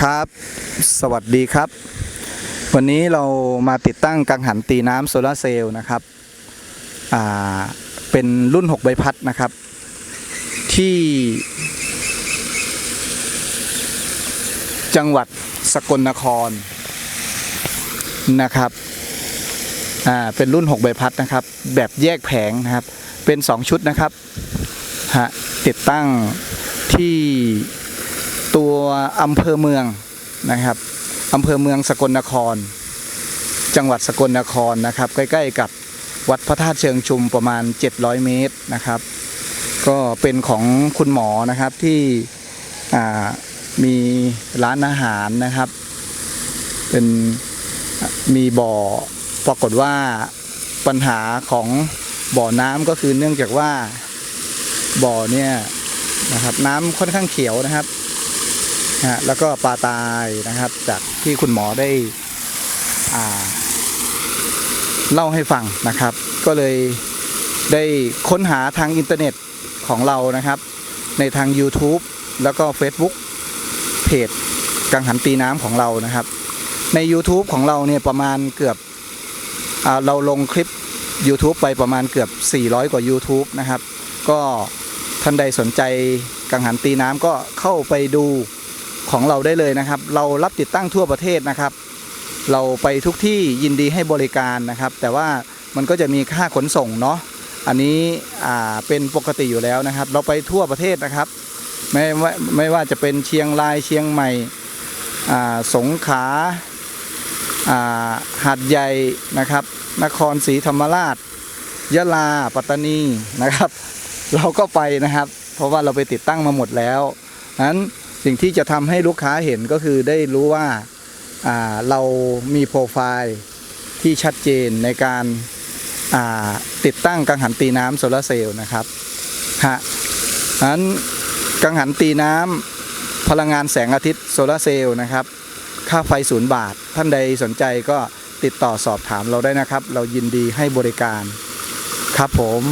ครับ สวัสดีครับ วันนี้เรามาติดตั้งกังหันตีน้ำโซลาเซลล์นะครับเป็นรุ่น 6 ใบพัดนะครับ ที่จังหวัดสกลนครนะครับเป็นรุ่น 6 ใบพัดนะครับ แบบแยกแผงนะครับ เป็น 2 ชุดนะครับฮะติดตั้งที่ ตัวอำเภอเมืองนะครับอำเภอเมืองสกลนคร จังหวัดสกลนครนะครับ ใกล้ ๆ กับวัดพระธาตุเชิงชุมประมาณ 700 เมตรนะครับ ก็เป็นของคุณหมอนะครับที่มีร้านอาหารนะครับ เป็นมีบ่อปรากฏว่าปัญหาของบ่อน้ำก็คือเนื่องจากว่าบ่อเนี่ยนะครับน้ำค่อนข้างเขียวนะครับ นะแล้วก็ปลาตายนะครับ จากที่คุณหมอได้เล่าให้ฟังนะครับ ก็เลยได้ค้นหาทางอินเทอร์เน็ตของเรานะครับ ในทาง YouTube แล้วก็ Facebook เพจกังหันตีน้ำของเรานะครับ ใน YouTube ของเราเนี่ยประมาณเกือบอเราลงคลิป YouTube ไปประมาณเกือบ 400 กว่า YouTube นะครับ ก็ท่านใดสนใจกังหันตีน้ำก็เข้าไปดู ของเราได้เลยนะครับ เรารับติดตั้งทั่วประเทศนะครับ เราไปทุกที่ยินดีให้บริการนะครับ แต่ว่ามันก็จะมีค่าขนส่งเนาะอันนี้อ่าเป็นปกติอยู่แล้วนะครับ เราไปทั่วประเทศนะครับ ไม่ว่าไม่ว่าจะเป็นเชียงรายเชียงใหม่อ่าสงขลาอ่าหาดใหญ่นะครับ นครศรีธรรมราชยะลาปัตตานีนะครับ เราก็ไปนะครับ เพราะว่าเราไปติดตั้งมาหมดแล้วนั้น สิ่งที่จะทำให้ลูกค้าเห็นก็คือได้รู้ว่าาเรามีโปรไฟล์ที่ชัดเจนในการาติดตั้งกังหันตีน้ำโซลาร์เซลล์นะครับฮะนั้นกังหันตีน้ำพลังงานแสงอาทิตย์โซลาร์เซลล์นะครับ ค่าไฟศูนย์บาท ท่านใดสนใจก็ติดต่อสอบถามเราได้นะครับ เรายินดีให้บริการ ครับผม